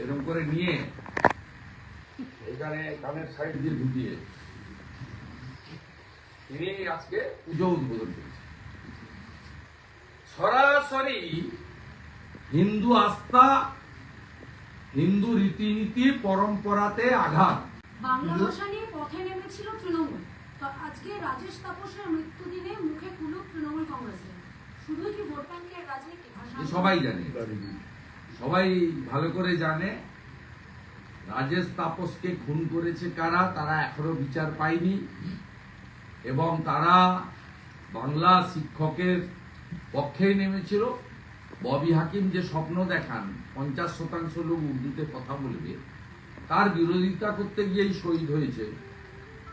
এরকম করে নিয়ে এখানে কানের সাইড দিয়ে ঢুকিয়ে তিনি আজকে পুজো উদ্বোধন করেছেন। সরাসরি হিন্দু আস্থা হিন্দু রীতিনীতি পরম্পরাতে আঘাত। বাংলা ভাষা নিয়ে পথে নেমেছিল তৃণমূল। তো আজকে রাজেশ তাপসের মৃত্যুদিনে মুখে কুলুপ তৃণমূল কংগ্রেসের। শুধু কি ভোট ব্যাংকের রাজনীতি সবাই জানে। সবাই ভালো করে জানে রাজেশ তাপসকে খুন করেছে কারা তারা এখনও বিচার পায়নি। এবং তারা বাংলা শিক্ষকের পক্ষেই নেমেছিল। ববি হাকিম যে স্বপ্ন দেখান পঞ্চাশ শতাংশ লোক উর্দুতে কথা বলবে তার বিরোধিতা করতে গিয়েই শহীদ হয়েছে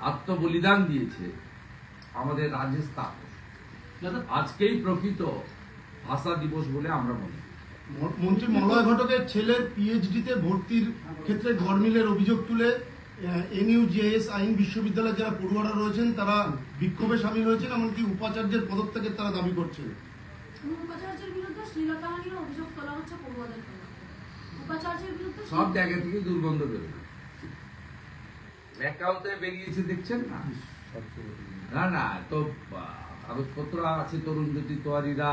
আত্মবলিদান দিয়েছে আমাদের রাজেশ তাপস। আজকেই প্রকৃত ভাষা দিবস বলে আমরা মনে মন্ত্রী মলয় ঘটকের ছেলের পিএইচডিতে ভর্তির ক্ষেত্রে গরমিলের অভিযোগ তুলে এনইউজিএস আইন বিশ্ববিদ্যালয়ের যারা পড়ুয়ারা রয়েছেন তারা বিক্ষোভে সামিল হয়েছেন এমনকি উপাচার্যের পদত্যাগের তারা দাবি করছেন। উপাচার্যের বিরুদ্ধে শ্লীলতাহানির অভিযোগ তোলা হচ্ছে পড়ুয়াদের উপাচার্যের বিরুদ্ধে সব জায়গা থেকে দুর্গন্ধ বেরোবে ম্যাকাওতে বেরিয়েছে দেখছেন না? না না তো কাগজপত্র আছে তরুণ জ্যোতি তোয়ারিরা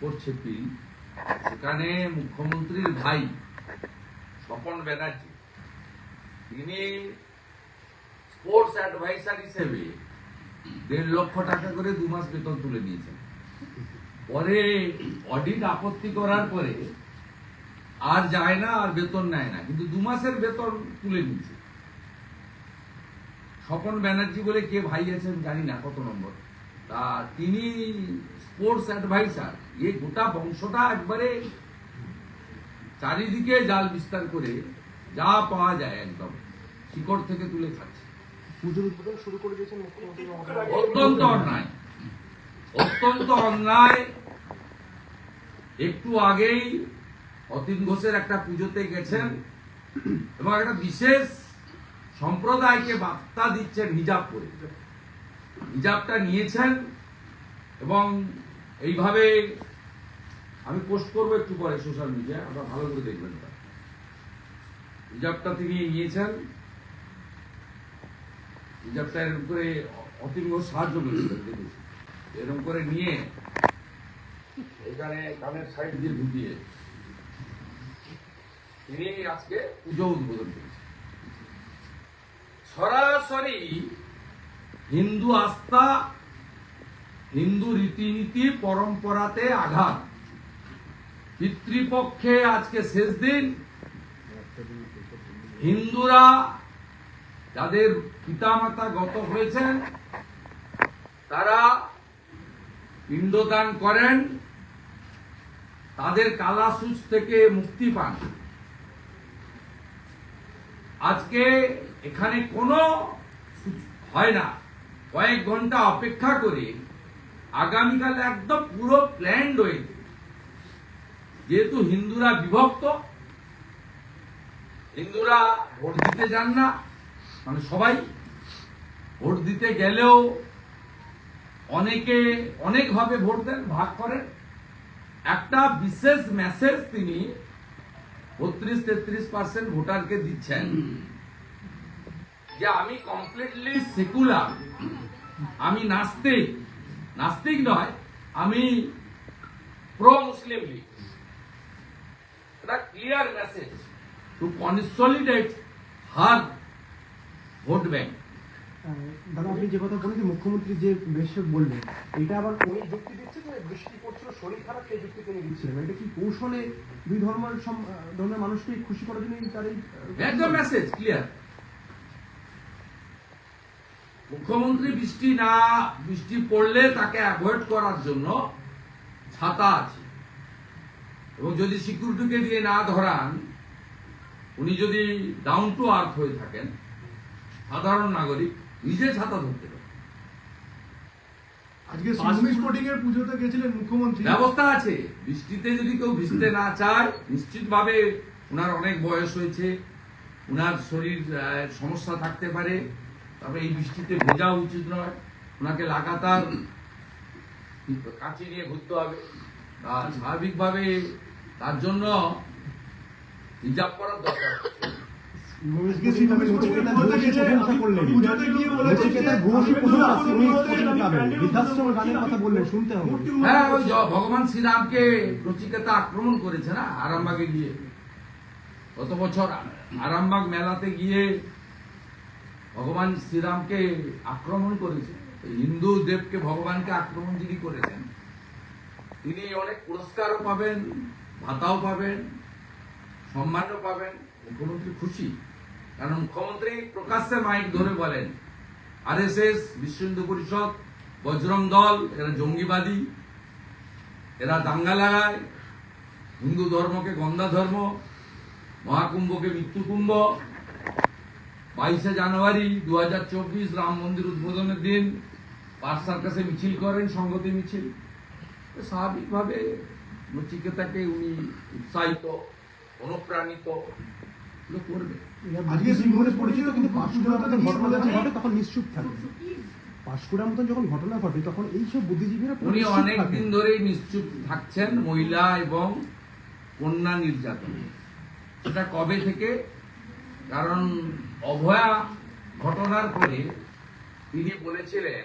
করছে পিল। সেখানে মুখ্যমন্ত্রীর ভাই স্বপন ব্যানার্জি, তিনি স্পোর্টস অ্যাডভাইসার হিসেবে দেড় লক্ষ টাকা করে দু মাস বেতন তুলে নিয়েছেন। পরে অডিট আপত্তি করার পরে আর যায় না, আর বেতন নেয় না, কিন্তু দু মাসের বেতন তুলে নিচ্ছে স্বপন ব্যানার্জি বলে কে ভাই আছেন জানি না, কত নম্বর? তা তিনি স্পোর্টস অ্যাডভাইসার এই গোটা বংশটা একবারে চারিদিকে জাল বিস্তার করে যা পাওয়া যায় একদম। শিকড় থেকে তুলে খাচ্ছে। শুরু করে দিয়েছেন। অত্যন্ত অন্যায়। অত্যন্ত অন্যায়। একটু আগেই অতীন ঘোষের একটা পুজোতে গেছেন এবং একটা বিশেষ সম্প্রদায়কে বার্তা দিচ্ছেন হিজাব করে হিজাবটা নিয়েছেন এবং এইভাবে আমি পোস্ট করব একটু পরে সোশ্যাল মিডিয়ায়, আপনারা ভালো করে দেখবেন ওটা। হিজাবটা তিনি নিয়েছেন। হিজাবটা এরকম করে ঘোষ সাহায্য করেছিলেন, দেখেছি। এরকম করে নিয়ে এখানে কানের সাইড দিয়ে ঢুকিয়ে তিনি আজকে পুজো উদ্বোধন করেছেন। সরাসরি হিন্দু আস্থা, হিন্দু রীতিনীতি, পরম্পরাতে আঘাত। পিতৃপক্ষে আজকে শেষ দিন। হিন্দুরা যাদের পিতামাতা গত হয়েছেন, তারা পিণ্ডদান করেন, তাদের কালাসুচ থেকে মুক্তি পান। আজকে এখানে কোনো হয় না। কয়েক ঘণ্টা অপেক্ষা করে আগামীকাল একদম পুরো প্ল্যান রয়েছে যেহেতু হিন্দুরা বিভক্ত, হিন্দুরা ভোট দিতে যান না মানে সবাই ভোট দিতে গেলেও অনেকে অনেকভাবে ভোট দেন, ভাগ করেন। একটা বিশেষ মেসেজ তিনি বত্রিশ তেত্রিশ পার্সেন্ট ভোটারকে দিচ্ছেন। যে আমি কমপ্লিটলি সেকুলার আমি নাস্তিক। নাস্তিক নয় আমি প্রো মুসলিম লীগ। এটা clear message to consolidate her vote bank দাদা আপনি যে কথা বলেছেন মুখ্যমন্ত্রী যে বেশে বললেন এটা আবার উনি যুক্তি দিচ্ছে যে বৃষ্টি পড়ছিল শরীর খারাপ সেই যুক্তি তিনি দিচ্ছিলেন। এটা কি কৌশলে দুই ধর্মের ধর্মের মানুষকে খুশি করার জন্য তার এই একদম মেসেজ ক্লিয়ার মুখ্যমন্ত্রী বৃষ্টি না বৃষ্টি পড়লে তাকে অ্যাভয়েড করার জন্য ছাতা আছে। এবং যদি সিকিউরিটিকে দিয়ে না ধরান উনি যদি ডাউন টু আর্থ হয়ে থাকেন সাধারণ নাগরিক নিজে ছাতা ধরতে পারেন। আজকে স্পোর্টিং এর পুজোতে গেছিলেন মুখ্যমন্ত্রী। ব্যবস্থা আছে। বৃষ্টিতে যদি কেউ ভিজতে না চায় নিশ্চিতভাবে ওনার অনেক বয়স হয়েছে ওনার শরীর সমস্যা থাকতে পারে। তবে এই বৃষ্টিতে ভেজা উচিত নয়। ওনাকে লাগাতার কাঁচি নিয়ে ঘুরতে হবে। আর স্বাভাবিকভাবে তার জন্য হিজাব করার দরকার। হ্যাঁ ওই জ- ভগবান শ্রীরামকে নচিকেতা আক্রমণ করেছে না আরামবাগে গিয়ে। গত বছর আরামবাগ মেলাতে গিয়ে ভগবান শ্রীরামকে আক্রমণ করেছে হিন্দু দেবকে ভগবানকে আক্রমণ যিনি করেছেন, তিনি অনেক পুরস্কারও পাবেন, ভাতাও পাবেন, সম্মানও পাবেন, মুখ্যমন্ত্রী খুশি। কারণ মুখ্যমন্ত্রী প্রকাশ্যে মাইক ধরে বলেন আর এস বিশ্ব হিন্দু পরিষদ, বজরং দল, এরা জঙ্গিবাদী, এরা দাঙ্গা লাগায়, হিন্দু ধর্মকে গন্ধা ধর্ম, মহাকুম্ভকে মৃত্যুকুম্ভ বাইশে জানুয়ারি দু হাজার চব্বিশ রাম মন্দির উদ্বোধনের দিন পার্ক সার্কাসে মিছিল করেন সংগতি মিছিল। তো স্বাভাবিকভাবে নচিকেতাকে উনি উৎসাহিত অনুপ্রাণিত করবে। আজকে কিন্তু পাঁশকুড়ার ঘটনা যখন তখন নিশ্চুপ থাকে। পাঁশকুড়ার মতন যখন ঘটনা ঘটে তখন এইসব বুদ্ধিজীবীরা পুরো উনি অনেক দিন ধরেই নিশ্চুপ থাকছেন মহিলা এবং কন্যা নির্যাতন। সেটা কবে থেকে? কারণ অভয়া ঘটনার পরে তিনি বলেছিলেন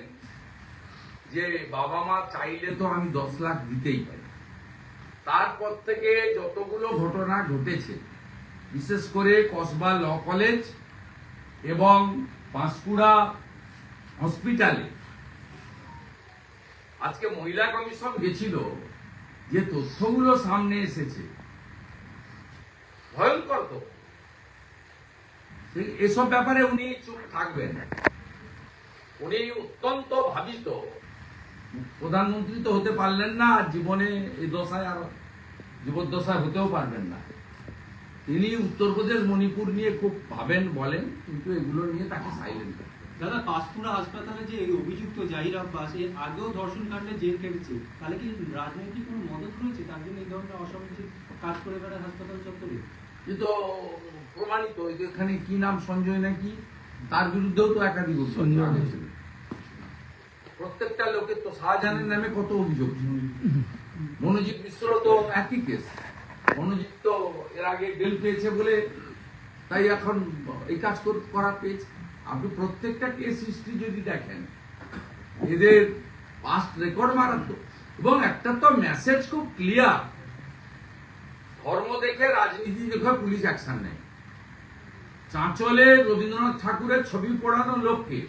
যে বাবা মা চাইলে তো আমি দশ লাখ দিতেই পারি। তারপর থেকে যতগুলো ঘটনা ঘটেছে, বিশেষ করে কসবা ল কলেজ এবং পাঁশকুড়া হসপিটালে, আজকে মহিলা কমিশন গেছিল যে তথ্যগুলো সামনে এসেছে। ভয়ঙ্কর তো এসব ব্যাপারে উনি চুপ থাকবেন। উনি অত্যন্ত ভাবিত। প্রধানমন্ত্রী তো হতে পারলেন না জীবনে এই দশায় আর জীবদ্দশায় হতেও পারবেন না। তিনি উত্তরপ্রদেশ মণিপুর নিয়ে খুব ভাবেন বলেন কিন্তু এগুলো নিয়ে তাকে সাইলেন্ট দাদা পাঁশকুড়া হাসপাতালে যে অভিযুক্ত জাহির আব্বাস এর আগেও ধর্ষণ কাণ্ডে জেল কেটেছে। তাহলে কি রাজনৈতিক কোনো মদত রয়েছে? তার জন্য এই ধরনের অসামাজিক কাজ করে বেড়ায় হাসপাতাল চত্বরে? কিন্তু প্রমাণিত এখানে কি নাম সঞ্জয় নাকি তার বিরুদ্ধেও তো একাধিক আছে। প্রত্যেকটা লোকের তো শাহজাহানের নামে কত অভিযোগ। মনোজিৎ মিশ্র তো একই কেস মনোজিৎ তো এর আগে বেল পেয়েছে বলে তাই এখন এই কাজ কর- করা পেয়েছে। আপনি প্রত্যেকটা কেস হিস্ট্রি যদি দেখেন এদের পাস্ট রেকর্ড মারাত্মক। এবং একটা তো মেসেজ খুব ক্লিয়ার ধর্ম দেখে রাজনীতি দেখে পুলিশ অ্যাকশন নেয়। চাঁচলে রবীন্দ্রনাথ ঠাকুরের ছবি পড়ানো লোককে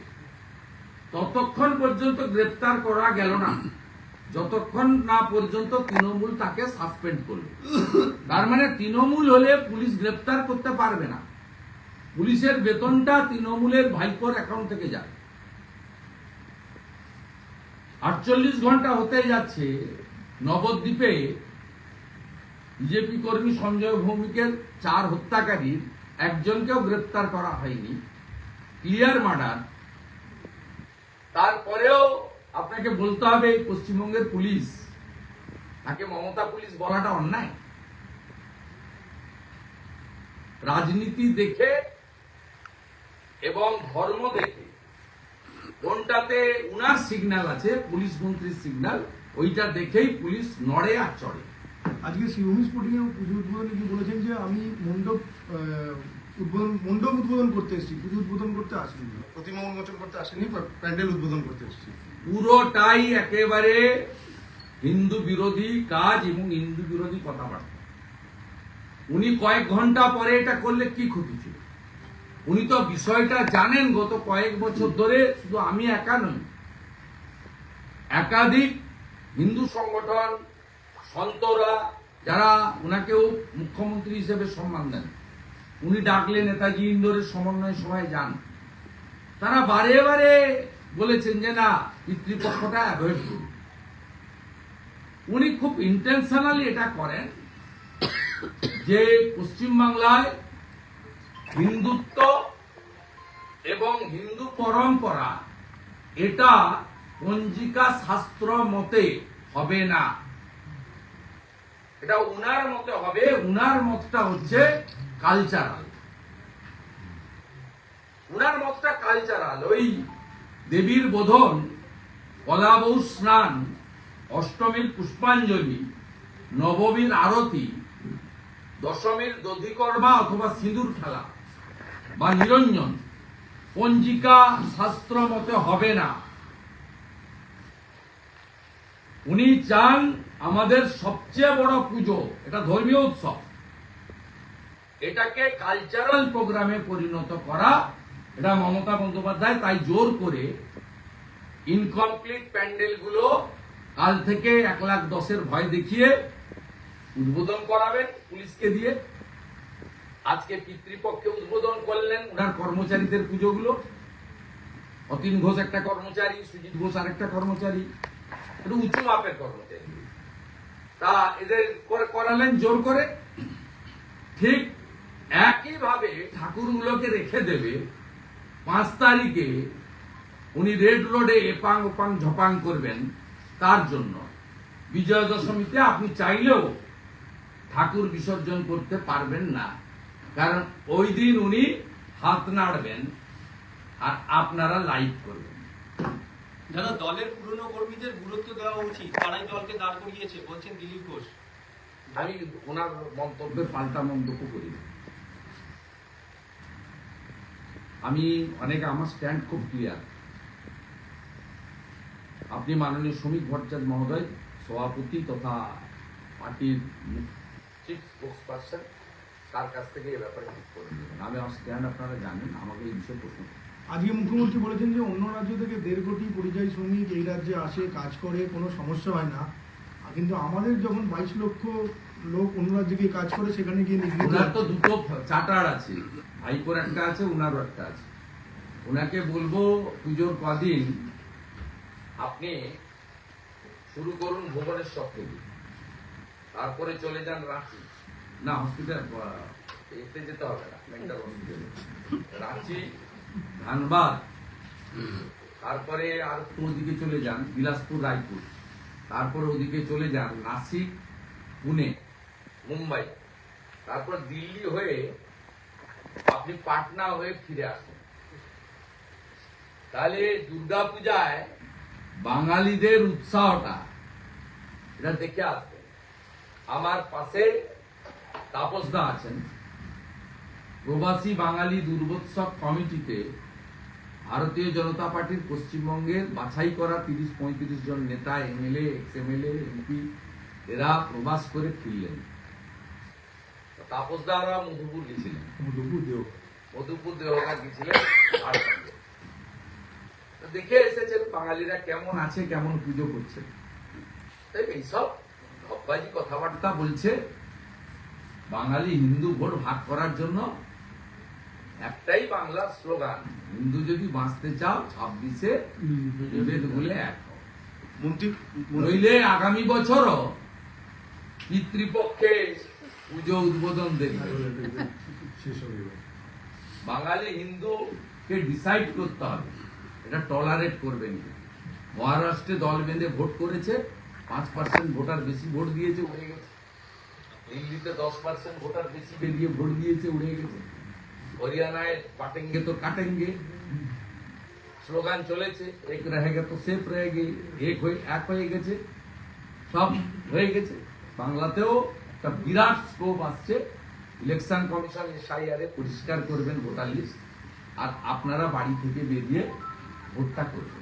ততক্ষণ পর্যন্ত গ্রেপ্তার করা গেল না। যতক্ষণ না পর্যন্ত তৃণমূল তাকে সাসপেন্ড করবে তার মানে তৃণমূল হলে পুলিশ গ্রেপ্তার করতে পারবে না। পুলিশের বেতনটা তৃণমূলের ভাইপোর অ্যাকাউন্ট থেকে যায়। আটচল্লিশ ঘণ্টা হতে যাচ্ছে। নবদ্বীপে বিজেপি কর্মী সঞ্জয় ভৌমিকের চার হত্যাকারীর একজনকেও গ্রেপ্তার করা হয়নি। Clear murder. তারপরেও আপনাকে বলতে হবে পশ্চিমবঙ্গের পুলিশ। তাকে মমতা পুলিশ বলাটা অন্যায়। রাজনীতি দেখে এবং ধর্ম দেখে কোনটাতে উনার সিগন্যাল আছে, পুলিশ মন্ত্রীর সিগন্যাল ওইটা দেখেই পুলিশ নড়ে আর চড়ে। আজকে শ্রী উমেশ পুরী পুজো উদ্বোধনে কি বলেছেন যে আমি মণ্ডপ উদ্বোধন মণ্ডপ উদ্বোধন করতে এসেছি পুজো উদ্বোধন করতে আসেনি। প্রতিমা উন্মোচন করতে আসেনি বা প্যান্ডেল উদ্বোধন করতে এসেছি। পুরোটাই একেবারে হিন্দু বিরোধী কাজ এবং হিন্দু বিরোধী কথাবার্তা। উনি কয়েক ঘণ্টা পরে এটা করলে কি ক্ষতি ছিল? উনি তো বিষয়টা জানেন গত কয়েক বছর ধরে শুধু আমি একা নই। একাধিক হিন্দু সংগঠন সন্তরা যারা ওনাকেও মুখ্যমন্ত্রী হিসেবে সম্মান দেন, উনি ডাকলে নেতাজি ইন্দোরের সমন্বয় সভায় যান। তারা বারে বারে বলেছেন যে না, পিতৃপক্ষটা অ্যাভয়েড করুন। উনি খুব ইন্টেনশনালি এটা করেন যে পশ্চিমবাংলায় হিন্দুত্ব এবং হিন্দু পরম্পরা এটা পঞ্জিকা শাস্ত্র মতে হবে না। এটা উনার মতে হবে, উনার মতটা হচ্ছে কালচারাল উনার মতটা কালচারাল ওই দেবীর বোধন কলাবৌ স্নান, অষ্টমীর পুষ্পাঞ্জলি, নবমীর আরতি, দশমীর দধিকর্মা অথবা সিঁদুর খেলা বা নিরঞ্জন, পঞ্জিকা শাস্ত্র মতে হবে না। উনি চান আমাদের সবচেয়ে বড় পুজো, এটা ধর্মীয় উৎসব। এটাকে কালচারাল প্রোগ্রামে পরিণত করা, এটা মমতা বন্দ্যোপাধ্যায় তাই জোর করে ইনকমপ্লিট প্যান্ডেলগুলো কাল থেকে এক লাখ দশের ভয় দেখিয়ে উদ্বোধন করাবেন পুলিশকে দিয়ে। আজকে পিতৃপক্ষে উদ্বোধন করলেন ওনার কর্মচারীদের পুজোগুলো। অতীন ঘোষ একটা কর্মচারী, সুজিত ঘোষ আরেকটা কর্মচারী। একটু উঁচু মাপের কর্মচারী। তা এদের করে করালেন জোর করে। ঠিক একইভাবে ঠাকুরগুলোকে রেখে দেবে। পাঁচ তারিখে উনি রেড রোডে এপাং ওপাং ঝপাং করবেন তার জন্য। বিজয়া দশমীতে আপনি চাইলেও ঠাকুর বিসর্জন করতে পারবেন না। কারণ ওই দিন উনি হাত নাড়বেন আর আপনারা লাইভ করবেন। যারা দলের পুরনো কর্মীদের গুরুত্ব দেওয়া উচিত। তারাই দলকে দাঁড় করিয়েছে, বলছেন দিলীপ ঘোষ। আমি ওনার মন্তব্যের পাল্টা মন্তব্য করি আমি অনেক, আমার স্ট্যান্ড খুব ক্লিয়ার আপনি মাননীয় শ্রমিক ভট্টাচার্য মহোদয়, সভাপতি তথা পার্টির চিফ স্পোক্স তার কাছ থেকে এই ব্যাপারে ঠিক করে নেবেন। আমি আমার স্ট্যান্ড আপনারা জানেন, আমাকে এই বিষয়ে প্রশ্ন। আজকে মুখ্যমন্ত্রী বলেছেন যে অন্য রাজ্য থেকে দেড় কোটি পরিযায়ী শ্রমিক এই রাজ্যে আসে কাজ করে কোনো সমস্যা হয় না। কিন্তু আমাদের যখন বাইশ লক্ষ লোক অন্য রাজ্যে গিয়ে কাজ করে সেখানে গিয়ে ওনার তো দুটো চার্টার আছে। ভাইপোর একটা আছে ওনারও একটা আছে। ওনাকে বলব পুজোর কদিন আপনি শুরু করুন ভুবনেশ্বর থেকে তারপরে চলে যান রাঁচি। না হসপিটাল এতে যেতে হবে না রাঁচি ধানবাদ। তারপরে আর একটু ওদিকে চলে যান? বিলাসপুর, রায়পুর। তারপরে ওদিকে চলে যান নাসিক, পুনে, মুম্বাই। তারপর দিল্লি হয়ে আপনি পাটনা হয়ে ফিরে আসেন। তাহলে দুর্গাপূজায় বাঙালিদের উৎসাহটা, এটা দেখে আসবেন। আমার পাশে তাপসদা আছেন। প্রবাসী বাঙালি দুর্বোৎসব কমিটিতে ভারতীয় জনতা পার্টির পশ্চিমবঙ্গের বাছাই করা তিরিশ পঁয়ত্রিশ জন নেতা এমএলএ এক্স এমএলএ এমপি এরা প্রবাস করে ফিরলেন। তাপসদাররা মধুপুর গেছিলেন মধুপুর দেওয়া গেছিলেন দেখে এসেছেন বাঙালিরা কেমন আছে কেমন পুজো করছে। তাই এইসব ধপ্পাজি কথাবার্তা বলছে। বাঙালি হিন্দু ভোট ভাগ করার জন্য একটাই বাংলার স্লোগান। হিন্দু যদি বাঁচতে চাও ছাব্বিশে বিভেদ বলে এক নইলে আগামী বছরও পিতৃপক্ষে পুজো উদ্বোধন দেখবে বাঙালি হিন্দুকে ডিসাইড করতে হবে। এটা টলারেট করবেন না। মহারাষ্ট্রে দল বেঁধে ভোট করেছে পাঁচ পার্সেন্ট ভোটার বেশি ভোট দিয়েছে উড়ে গেছে। দিল্লিতে দশ পার্সেন্ট ভোটার বেশি বেরিয়ে ভোট দিয়েছে উড়ে গেছে। হরিয়ানায় পাটেঙ্গে তো কাটেঙ্গে। স্লোগান চলেছে, এক রহেগে তো সেফ রহেগে এক হয়ে এক হয়ে গেছে, সব হয়ে গেছে। বাংলাতেও একটা বিরাট স্কোপ আসছে। ইলেকশন কমিশন এসআইআরে পরিষ্কার করবেন ভোটার লিস্ট আর আপনারা বাড়ি থেকে বেরিয়ে ভোটটা করবেন।